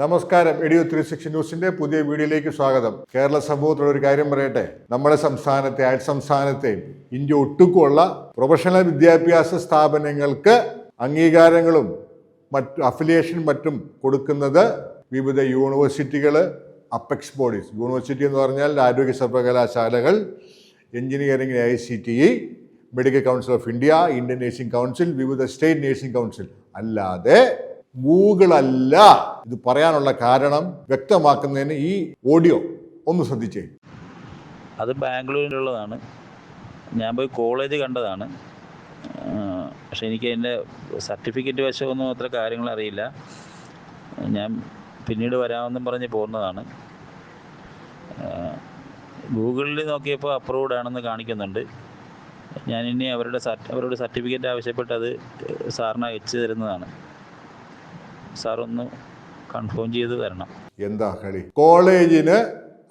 നമസ്കാരം. എഡിയോ three six ന്യൂസിന്റെ പുതിയ വീഡിയോയിലേക്ക് സ്വാഗതം. കേരള സമൂഹത്തോട് ഒരു കാര്യം പറയട്ടെ? നമ്മുടെ സംസ്ഥാനത്തെ അയൽ സംസ്ഥാനത്തെയും ഇന്ത്യ ഒട്ടുക്കുമുള്ള പ്രൊഫഷണൽ വിദ്യാഭ്യാസ സ്ഥാപനങ്ങൾക്ക് അംഗീകാരങ്ങളും മറ്റു അഫിലിയേഷൻ മറ്റും കൊടുക്കുന്നത് വിവിധ യൂണിവേഴ്സിറ്റികൾ അപ്പെക്സ് ബോഡീസ് യൂണിവേഴ്സിറ്റി എന്ന് പറഞ്ഞാൽ ആരോഗ്യ സർവകലാശാലകൾ engineering I C T E medical council of India Indian nursing council വിവിധ സ്റ്റേറ്റ് നേഴ്സിംഗ് കൗൺസിൽ. അല്ലാതെ ഗൂഗിൾ അല്ല ഇത് പറയാനുള്ള കാരണം വ്യക്തമാക്കുന്നതിന് ഈ ഓഡിയോ ഒന്ന് ശ്രദ്ധിച്ചേ. അത് ബാംഗ്ലൂരിലുള്ളതാണ്. ഞാൻ പോയി കോളേജ് കണ്ടതാണ്. പക്ഷെ എനിക്ക് അതിന്റെ സർട്ടിഫിക്കറ്റ് വശമൊന്നും അത്ര കാര്യങ്ങൾ അറിയില്ല. ഞാൻ പിന്നീട് വരാമെന്നും പറഞ്ഞ് പോകുന്നതാണ് ഗൂഗിളിൽ നോക്കിയപ്പോൾ അപ്രൂവ്ഡ് ആണെന്ന് കാണിക്കുന്നുണ്ട്. ഞാൻ ഇനി അവരുടെ അവരോട് സർട്ടിഫിക്കറ്റ് ആവശ്യപ്പെട്ട് അത് സാറിന് അയച്ചു തരുന്നതാണ്. സാറൊന്ന് കൺഫേം ചെയ്ത് തരണം. എന്താ കളി? കോളേജിന്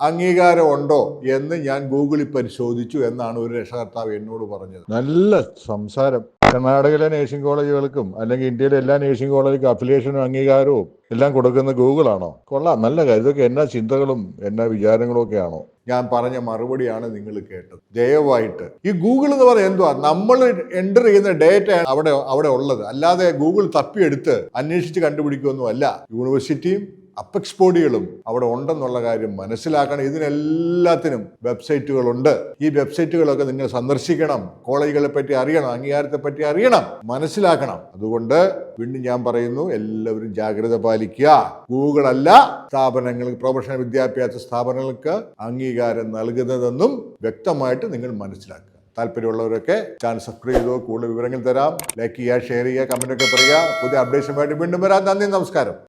അംഗീകാരം ഉണ്ടോ എന്ന് ഞാൻ ഗൂഗിളിൽ പരിശോധിച്ചു എന്നാണ് ഒരു രക്ഷകർത്താവ് എന്നോട് പറഞ്ഞത്. നല്ല സംസാരം. കർണാടകയിലെ നേഴ്സിംഗ് കോളേജുകൾക്കും അല്ലെങ്കിൽ ഇന്ത്യയിലെ എല്ലാ നേഴ്സിംഗ് കോളേജുകൾക്കും അഫിലിയേഷനും അംഗീകാരവും എല്ലാം കൊടുക്കുന്ന ഗൂഗിളാണോ? കൊള്ളാം. നല്ല കാര്യം. ഇതൊക്കെ എന്നാ ചിന്തകളും എന്നാ വിചാരങ്ങളും ഒക്കെ ആണോ ഞാൻ പറഞ്ഞ മറുപടിയാണ് നിങ്ങൾ കേട്ടത്. ദയവായിട്ട്. ഈ ഗൂഗിൾ എന്ന് പറയുന്നത് എന്തുവാ? നമ്മൾ എന്റർ ചെയ്യുന്ന ഡേറ്റ അവിടെ അവിടെ ഉള്ളത്. അല്ലാതെ ഗൂഗിൾ തപ്പിയെടുത്ത് അന്വേഷിച്ച് കണ്ടുപിടിക്കുകയൊന്നും അല്ല യൂണിവേഴ്സിറ്റിയും അപ്പെക്സ് ബോഡികളും അവിടെ ഉണ്ടെന്നുള്ള കാര്യം മനസ്സിലാക്കണം. ഇതിനെല്ലാത്തിനും വെബ്സൈറ്റുകളുണ്ട്. ഈ വെബ്സൈറ്റുകളൊക്കെ നിങ്ങൾ സന്ദർശിക്കണം. കോളേജുകളെ പറ്റി അറിയണം. അംഗീകാരത്തെ പറ്റി അറിയണം. മനസ്സിലാക്കണം. അതുകൊണ്ട് വീണ്ടും ഞാൻ പറയുന്നു എല്ലാവരും ജാഗ്രത പാലിക്കുക. ഗൂഗിൾ അല്ല സ്ഥാപനങ്ങൾക്ക് പ്രൊഫഷണൽ വിദ്യാഭ്യാസ സ്ഥാപനങ്ങൾക്ക് അംഗീകാരം നൽകുന്നതെന്നും വ്യക്തമായിട്ട് നിങ്ങൾ മനസ്സിലാക്കുക. താല്പര്യമുള്ളവരൊക്കെ ചാനൽ സബ്സ്ക്രൈബ് ചെയ്തോ കൂടുതൽ വിവരങ്ങൾ തരാം. ലൈക്ക് ചെയ്യുക ഷെയർ ചെയ്യുക കമന്റ് ഒക്കെ പറയുക. പുതിയ അപ്ഡേഷനുമായിട്ട് വീണ്ടും വരാം. നന്ദി നമസ്കാരം.